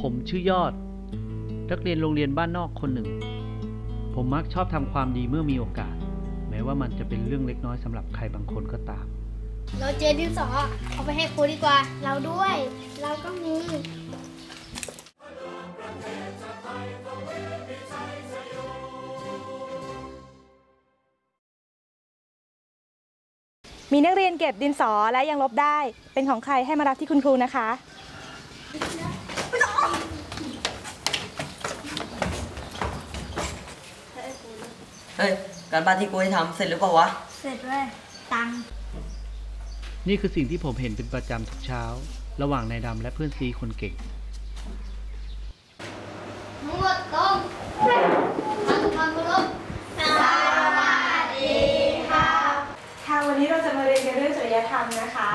ผมชื่อยอด นักเรียนโรงเรียนบ้านนอกคนหนึ่ง ผมมักชอบทำความดีเมื่อมีโอกาส แม้ว่ามันจะเป็นเรื่องเล็กน้อยสำหรับใครบางคนก็ตาม เราเจอดินสอเอาไปให้ครูดีกว่า เราด้วย เราก็มีมีนักเรียนเก็บดินสอและยังลบได้ เป็นของใครให้มารับที่คุณครูนะคะ เฮ้ย การบ้านที่กูให้ทำเสร็จหรือเปล่าวะ เสร็จด้วยตังค์นี่คือสิ่งที่ผมเห็นเป็นประจำทุกเช้า ระหว่างนายดำและเพื่อนซีคนเก่ง ทั้งหมดตรงทำความเคารพสวัสดีค่ะ ค่ะวันนี้เราจะมาเรียนกันเรื่องจริยธรรมนะคะ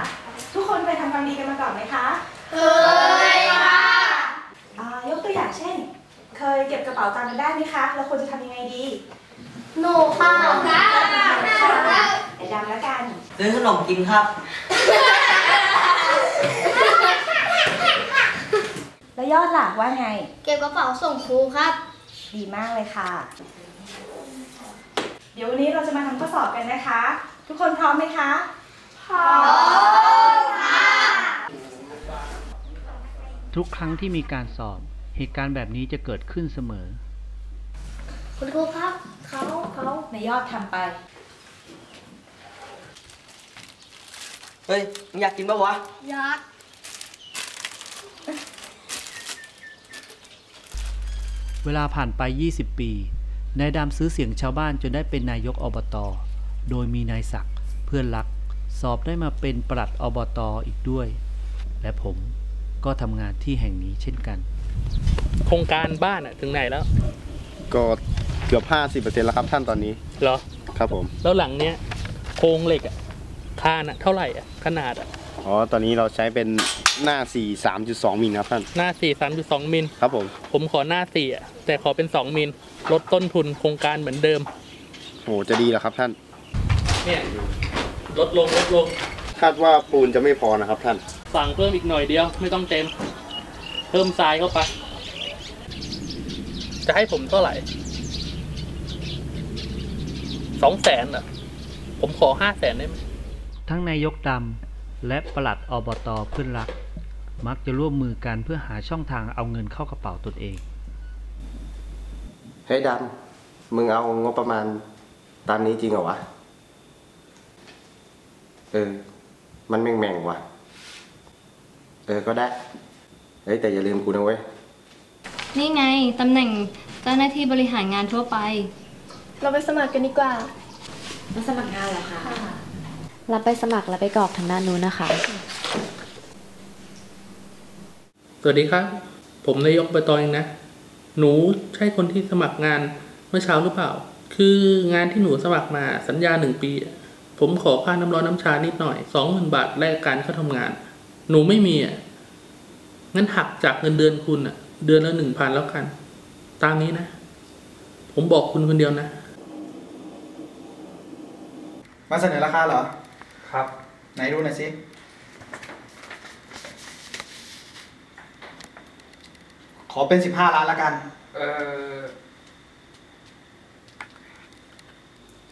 ทุกคนเคยทำความดีกันมาก่อนไหมคะเคยค่ะอ่ายกตัวอย่างเช่น เคยเก็บกระเป๋าตังค์ได้ไหมคะ เราควรจะทำยังไงดี หนูค่ะค่ะไอ้ดำแล้วกัน ซื้อขนมกินครับ แล้วยอดหลักว่าไง เก็บกระเป๋าส่งครูครับ ดีมากเลยค่ะ เดี๋ยววันนี้เราจะมาทำข้อสอบกันนะคะ ทุกคนพร้อมไหมคะพร้อมทุกครั้งที่มีการสอบ เหตุการณ์แบบนี้จะเกิดขึ้นเสมอ คุณครูครับเขาเขาในยอดทำไป เฮ้ยมึงอยากกินปะวะยักษ์เวลาผ่านไป 20 ปี นายดำซื้อเสียงชาวบ้านจนได้เป็นนายกอบต โดยมีนายศักดิ์เพื่อนรัก สอบได้มาเป็นปลัดอบตอีกด้วย และผมก็ทำงานที่แห่งนี้เช่นกัน โครงการบ้านอะถึงไหนแล้ว ก็ เกือบ50%แล้วครับท่านตอนนี้เหรอ ครับผม แล้วหลังเนี้ยโครงเหล็กอะคานอะเท่าไหร่อะขนาดอะอ๋อ ตอนนี้เราใช้เป็นหน้า 4 3.2 มิลครับท่าน หน้าสี่สามจุดสองมิล ครับผม ผมขอหน้าสี่อะแต่ขอเป็นสองมิลลดต้นทุนโครงการเหมือนเดิมโหจะดีแล้วครับท่าน เนี่ย ลดลงลดลง คาดว่าปูนจะไม่พอนะครับท่าน สั่งเพิ่มอีกหน่อยเดียว ไม่ต้องเต็ม เพิ่มทรายเข้าไป จะให้ผมเท่าไหร่ สองแสนเหรอผมขอห้าแสนได้ไหมทั้งนายกดำและปลัดอบตเพื่อนรัก มักจะร่วมมือกันเพื่อหาช่องทางเอาเงินเข้ากระเป๋าตนเอง เฮ้ยดำ มึงเอางบประมาณตามนี้จริงเหรอวะ เออ มันแม่งๆว่ะ เออ ก็ได้ เฮ้ยแต่อย่าลืมกูนะเว้ย นี่ไงตำแหน่งเจ้าหน้าที่บริหารงานทั่วไป เราไปสมัครกันดีกว่า มาสมัครงานเหรอคะรับไปสมัครแล้วไปกรอกทางด้านนู้นนะคะ สวัสดีครับ ผมนายกใบตองเองนะ หนูใช่คนที่สมัครงานเมื่อเช้าหรือเปล่า คืองานที่หนูสมัครมาสัญญาหนึ่งปีอะผมขอค่าน้ำร้อนน้ำชานิดหน่อยสองหมื่นบาทแลกการเข้าทำงาน หนูไม่มีอะ งั้นหักจากเงินเดือนคุณอะ เดือนละหนึ่งพันแล้วกัน ตามนี้นะ ผมบอกคุณคนเดียวนะ มาเสนอราคาเหรอ ครับไหนดูหน่อยสิขอเป็นสิบห้าล้านละกัน เออ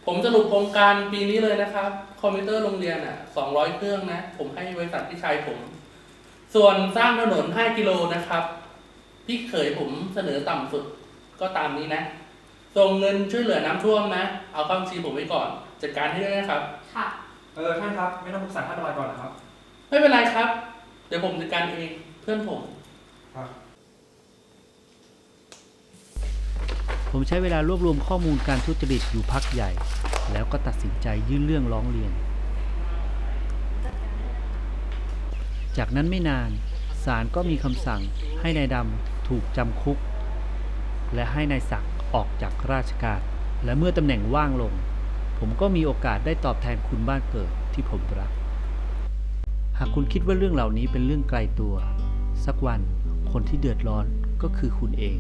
ผมสรุปโครงการปีนี้เลยนะครับ คอมพิวเตอร์โรงเรียนอะสองร้อยเครื่องนะ ผมให้บริษัทพี่ชายผม ส่วนสร้างถนนห้ากิโลนะครับ พี่เขยผมเสนอต่ำสุดก็ตามนี้นะ ส่งเงินช่วยเหลือน้ำท่วมนะ เอาเข้าบัญชีผมไว้ก่อน จัดการให้ด้วยนะครับ ค่ะ เออท่านครับ ไม่ต้องปรึกษาท่านประหลัดก่อนนะครับ ไม่เป็นไรครับ เดี๋ยวผมจัดการเองเพื่อนผมผมใช้เวลารวบรวมข้อมูลการทุจริตอยู่พักใหญ่ แล้วก็ตัดสินใจยื่นเรื่องร้องเรียน จากนั้นไม่นานศาลก็มีคำสั่งให้นายดำถูกจำคุก และให้นายศักดิ์ออกจากราชการ และเมื่อตำแหน่งว่างลง ผมก็มีโอกาสได้ตอบแทนคุณบ้านเกิดที่ผมรัก หากคุณคิดว่าเรื่องเหล่านี้เป็นเรื่องไกลตัว สักวันคนที่เดือดร้อนก็คือคุณเอง